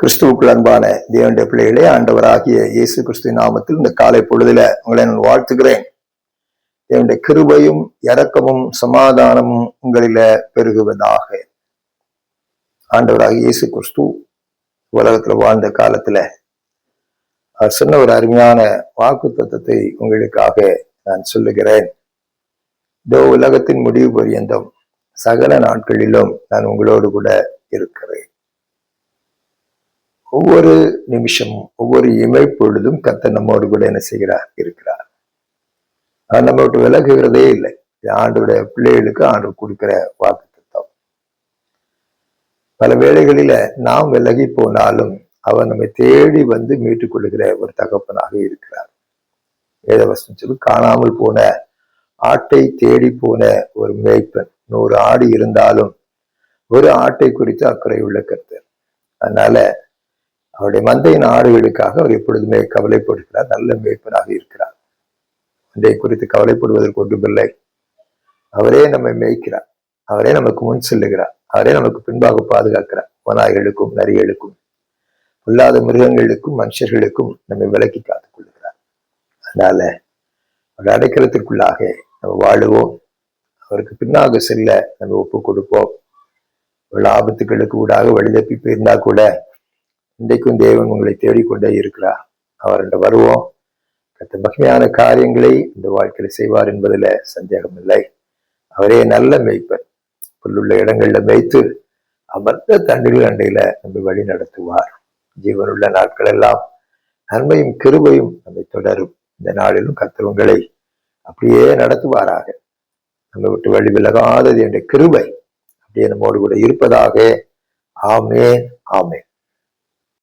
கிறிஸ்துவுக்குள் அன்பான தேவனுடைய பிள்ளைகளே ஆண்டவராகிய இயேசு கிறிஸ்து நாமத்தில் இந்த காலை பொழுதுல உங்களை நான் வாழ்த்துகிறேன். தேவனுடைய கிருபையும் இறக்கமும் சமாதானமும் உங்களில பெருகுவதாக. ஆண்டவராகிய இயேசு கிறிஸ்து உலகத்துல வாழ்ந்த காலத்துல அவர் சொன்ன ஒரு அருமையான வாக்கு தத்துவத்தை உங்களுக்காக நான் சொல்லுகிறேன். இதோ உலகத்தின் முடிவு பரியந்தம் சகல நாட்களிலும் நான் உங்களோடு கூட இருக்கிறேன். ஒவ்வொரு நிமிஷமும் ஒவ்வொரு இமைப்பொழுதும் கத்த நம்மோடு கூட என்ன செய்கிறார்? இருக்கிறார். அது நம்ம விட்டு விலகுகிறதே இல்லை. இது ஆண்டுடைய பிள்ளைகளுக்கு ஆண்டு கொடுக்கிற வாக்கு திட்டம் பல வேளைகளில நாம் விலகி போனாலும் அவர் நம்மை தேடி வந்து மீட்டுக் கொள்ளுகிற ஒரு தகப்பனாக இருக்கிறார். வேதவசம் சொல்லி காணாமல் போன ஆட்டை தேடி போன ஒரு மேய்ப்பன். நூறு ஆடு இருந்தாலும் ஒரு ஆட்டை குறித்து அக்கறை உள்ள கருத்தர். அதனால அவருடைய மந்தையின் ஆடுகளுக்காக அவர் எப்பொழுதுமே கவலைப்படுகிறார் நல்ல மேய்ப்பனாக இருக்கிறார். மந்தை குறித்து கவலைப்படுவதற்கு ஒன்றுமில்லை. அவரே நம்மை மேய்க்கிறார் அவரே நமக்கு முன் செல்லுகிறார். அவரே நமக்கு பின்பாக பாதுகாக்கிறார். ஓநாய்களுக்கும் நரிகளுக்கும் இல்லாத மிருகங்களுக்கும் மனுஷர்களுக்கும் நம்மை விலக்கி காத்துக் கொள்ளுகிறார் அதனால அவர் அடைக்கலத்திற்குள்ளாக நம்ம வாழுவோம். அவருக்கு பின்னாக செல்ல நம்ம ஒப்பு கொடுப்போம் உள்ள ஆபத்துகளுக்கு ஊடாக வழிதப்பி போயிருந்தா கூட இன்றைக்கும் தேவன் உங்களை தேடிக்கொண்டே இருக்கிறார். அவர்கிட்ட வருவோம். கத்த மகிமையான காரியங்களை இந்த வாழ்க்கையில் செய்வார் என்பதுல சந்தேகம் இல்லை. அவரே நல்ல மேய்ப்பர். புல்லுள்ள இடங்கள்ல மேய்த்து அமர்ந்த தண்டுகள் அண்டையில நம்ம வழி நடத்துவார். ஜீவனுள்ள நாட்கள் எல்லாம் நன்மையும் கிருபையும் நம்மை தொடரும். இந்த நாளிலும் கத்தவங்களை அப்படியே நடத்துவாராக. நம்ம விட்டு வழி விலகாதது என்ற கிருபை அப்படியே நம்மோடு கூட இருப்பதாக. ஆமே ஆமே